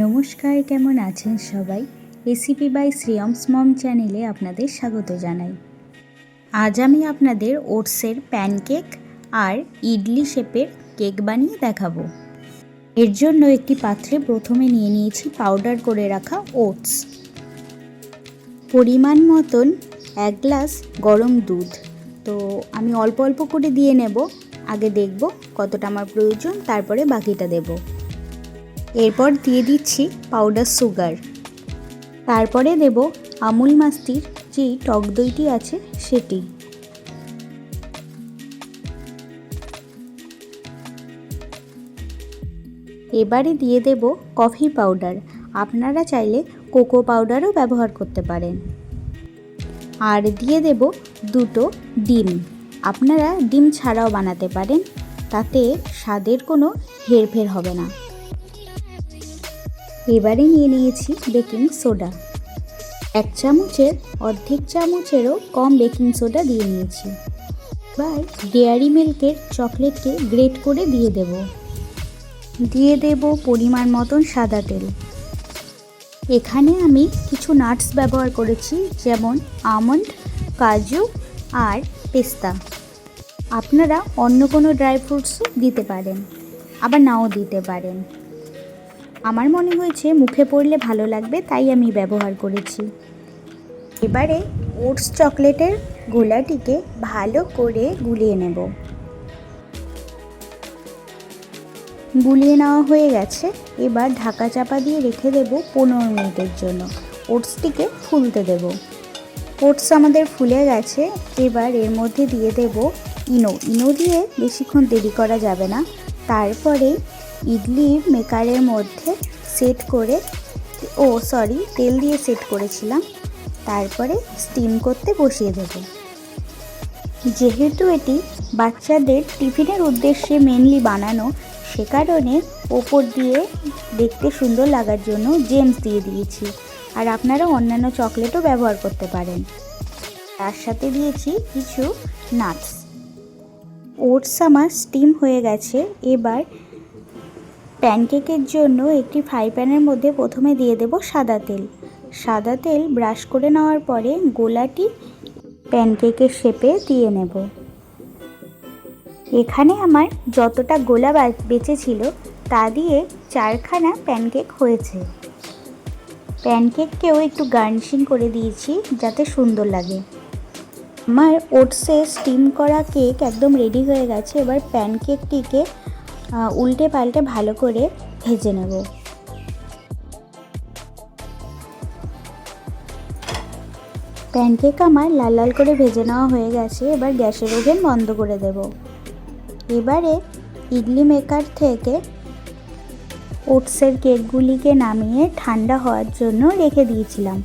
নমস্কার, কেমন আছেন সবাই? রেসিপি বাই শ্রিয়মস মম চ্যানেলে আপনাদের স্বাগত জানাই। আজ আমি আপনাদের ওটসের প্যানকেক আর ইডলি শেপের কেক বানিয়ে দেখাবো। এর জন্য একটি পাত্রে প্রথমে নিয়ে নিয়েছি পাউডার করে রাখা ওটস। পরিমাণ মতন এক গ্লাস গরম দুধ। তো আমি অল্প অল্প করে দিয়ে নেব। আগে দেখব কতটা আমার প্রয়োজন, তারপরে বাকিটা দেবো। এরপর দিয়ে দিচ্ছি পাউডার সুগার তারপরে দেব আমুল মাস্তির যে টক দইটি আছে সেটি। এবারে দিয়ে দেব কফি পাউডার আপনারা চাইলে কোকো পাউডারও ব্যবহার করতে পারেন। আর দিয়ে দেব দুটো ডিম। আপনারা ডিম ছাড়াও বানাতে পারেন, তাতে স্বাদের কোনো হেরফের হবে না। এবারে নিয়ে নিয়েছি বেকিং সোডা। এক চামচের অর্ধেক চামচেরও কম বেকিং সোডা দিয়ে নিয়েছি। এবার ডেয়ারি মিল্কের চকলেটকে গ্রেট করে দিয়ে দেব। দিয়ে দেব পরিমাণ মতন সাদা তেল। এখানে আমি কিছু নাটস ব্যবহার করেছি, যেমন আমন্ড, কাজু আর পেস্তা। আপনারা অন্য কোনো ড্রাই ফ্রুটসও দিতে পারেন, আবার নাও দিতে পারেন। আমার মনে হয়েছে মুখে পড়লে ভালো লাগবে, তাই আমি ব্যবহার করেছি। এবারে ওটস চকলেটের গোলাটিকে ভালো করে গুলিয়ে নেব। গুলিয়ে নেওয়া হয়ে গেছে, এবার ঢাকা চাপা দিয়ে রেখে দেব পনেরো মিনিটের জন্য। ওটসটিকে ফুলতে দেব। ওটস আমাদের ফুলে গেছে, এবার এর মধ্যে দিয়ে দেব ইনো। ইনো দিয়ে বেশিক্ষণ দেরি করা যাবে না। তারপরে ইডলি মেকারের মধ্যে সেট করে, ও সরি, তেল দিয়ে সেট করেছিলাম। তারপরে স্টিম করতে বসিয়ে দেব। যেহেতু এটি বাচ্চাদের টিফিনের উদ্দেশ্যে মেনলি বানানো, সে কারণে ওপর দিয়ে দেখতে সুন্দর লাগার জন্য জেমস দিয়ে দিয়েছি। আর আপনারা অন্যান্য চকলেটও ব্যবহার করতে পারেন। তার সাথে দিয়েছি কিছু নাটস ওটস আমার স্টিম হয়ে গেছে। এবার প্যানকেকের জন্য একটি ফ্রাই প্যানের মধ্যে প্রথমে দিয়ে দেব সাদা তেল। সাদা তেল ব্রাশ করে নেওয়ার পরে গোলাটি প্যানকেকের শেপে দিয়ে নেব। এখানে আমার যতটা গোলা বেঁচে ছিল তা দিয়ে চারখানা প্যানকেক হয়েছে। প্যানকেককেও একটু গার্নিশিং করে দিয়েছি যাতে সুন্দর লাগে। আমার ওটসে স্টিম করা কেক একদম রেডি হয়ে গেছে। এবার প্যানকেকটিকে উল্টে পাল্টে ভালো করে ভেজে নেব। প্যানকেক আমার লাল লাল করে ভেজে নেওয়া হয়ে গেছে, এবার গ্যাসের ওভেন বন্ধ করে দেব। এবারে ইডলি মেকার থেকে ওটসের কেকগুলিকে নামিয়ে ঠান্ডা হওয়ার জন্য রেখে দিয়েছিলাম।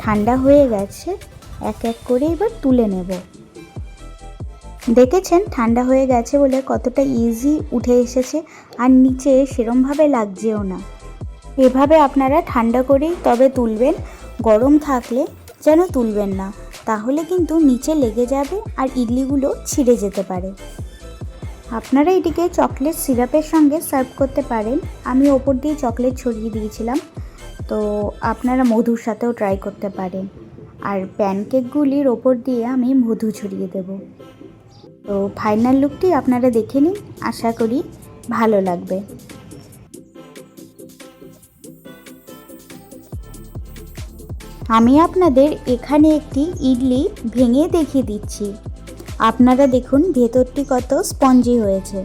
ঠান্ডা হয়ে গেছে, এক এক করে এবার তুলে নেব। দেখেছেন? ঠান্ডা হয়ে গেছে বলে কতটা ইজি উঠে এসেছে আর নিচে সেরমভাবে লাগছেও না। এভাবে আপনারা ঠান্ডা করেই তবে তুলবেন। গরম থাকলে যেন তুলবেন না, তাহলে কিন্তু নিচে লেগে যাবে আর ইডলিগুলো ছিঁড়ে যেতে পারে। আপনারা এটিকে চকলেট সিরাপের সঙ্গে সার্ভ করতে পারেন। আমি ওপর দিয়ে চকলেট ছড়িয়ে দিয়েছিলাম, তো আপনারা মধুর সাথেও ট্রাই করতে পারেন। আর প্যানকেকগুলির ওপর দিয়ে আমি মধু ছড়িয়ে দেবো। তো ফাইনাল লুকটি আপনারা দেখে নিন। আশা করি ভালো লাগবে। আমি আপনাদের এখানে একটি ইডলি ভেঙে দেখিয়ে দিচ্ছি। আপনারা দেখুন ভেতরটি কত স্পঞ্জি হয়েছে।